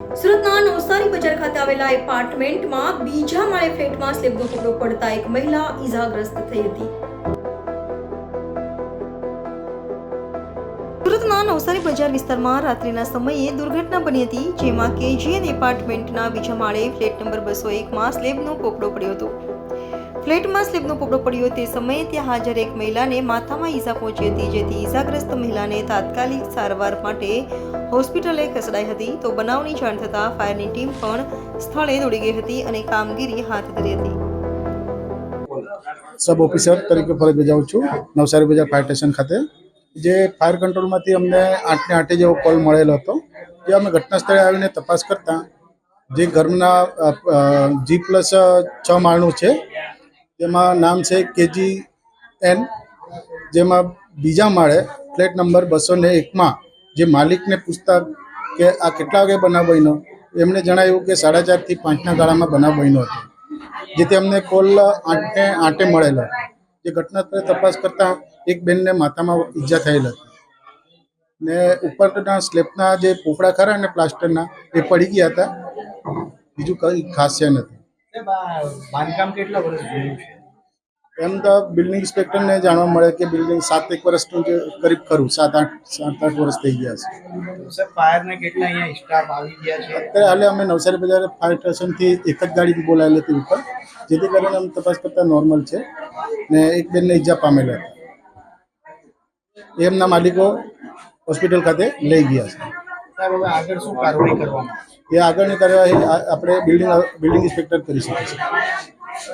સુરતના નવસારી બજાર ખાતે આવેલા એપાર્ટમેન્ટમાં બીજા માળે ફ્લેટમાં સ્લેબનો ટુકડો પડતા એક મહિલા ઈજાગ્રસ્ત થઈ હતી. સુરતના નવસારી બજાર વિસ્તારમાં રાત્રિના સમયે દુર્ઘટના બની હતી, જેમાં કેજીએન એપાર્ટમેન્ટના બીજા માળે ફ્લેટ નંબર બસો એકમાં સ્લેબનો પોપડો પડ્યો હતો. ફ્લેટમાં સ્લીપનો પોપડો પડ્યો તે સમયે ત્યાં હાજર એક મહિલાને માથામાં ઈજા પહોંચી હતી, જેથી ઈજાગ્રસ્ત મહિલાને તાત્કાલિક સારવાર માટે હોસ્પિટલે ખસેડાઈ હતી. તો બનાવની જાણ થતાં ફાયરની ટીમ પણ સ્થળે દોડી ગઈ હતી અને કામગીરી હાથ ધરી હતી. સબ ઓફિસર તરીકે ફરજ બજાવું છું, નવસારી બજાર ફાયર સ્ટેશન ખાતે. જે ફાયર કંટ્રોલમાંથી અમને આઠને આઠે જેવો કોલ મળેલો હતો, જે અમે ઘટના સ્થળે આવીને તપાસ કરતા, જે ઘરના જી પ્લસ છ માળનું છે તેમાં નામ છે કેજી એન જેમાં બીજા માળે ફ્લેટ નંબર બસો ને એકમાં જે માલિકને પૂછતા કે આ કેટલા વાગે બનાવ બન્યો, એમણે જણાવ્યું કે સાડા ચારથી પાંચના ગાળામાં બનાવ બન્યો હતો. જેથી અમને કોલ આઠને આઠે મળેલો. જે ઘટના તપાસ કરતા એક બેનને માથામાં ઈજા થયેલ હતી. ને ઉપરના સ્લેબના જે પોપડા ખરા ને પ્લાસ્ટરના, એ પડી ગયા હતા. બીજું કંઈ ખાસ છે નથી. બાંધકામ કેટલા વર્ષ જૂનું છે? એમ તો બિલ્ડિંગ ઇન્સ્પેક્ટરને જાણવા મળે કે બિલ્ડિંગ સાત એક વર્ષનું જે કરીબ ખરું સાત આઠ સાત આઠ વર્ષ થઈ ગયા છે. સાહેબ ફાયરને કેટલા અહીંયા સ્ટાફ આવી ગયા છે? અત્યારે હાલે અમે નવસારી બજાર ફાયર સ્ટેશનથી એક જ ગાડી બોલાવેલી હતી ઉપર જેથી કરીને અમે તપાસ કરતા નોર્મલ છે ને એક બેનને ઈજા પામેલા હતા. એમના માલિકો હોસ્પિટલ ખાતે લઈ ગયા છે. એ આગળની કાર્યવાહી આપણે બિલ્ડિંગ બિલ્ડિંગ ઇન્સ્પેક્ટર કરી શકીએ છે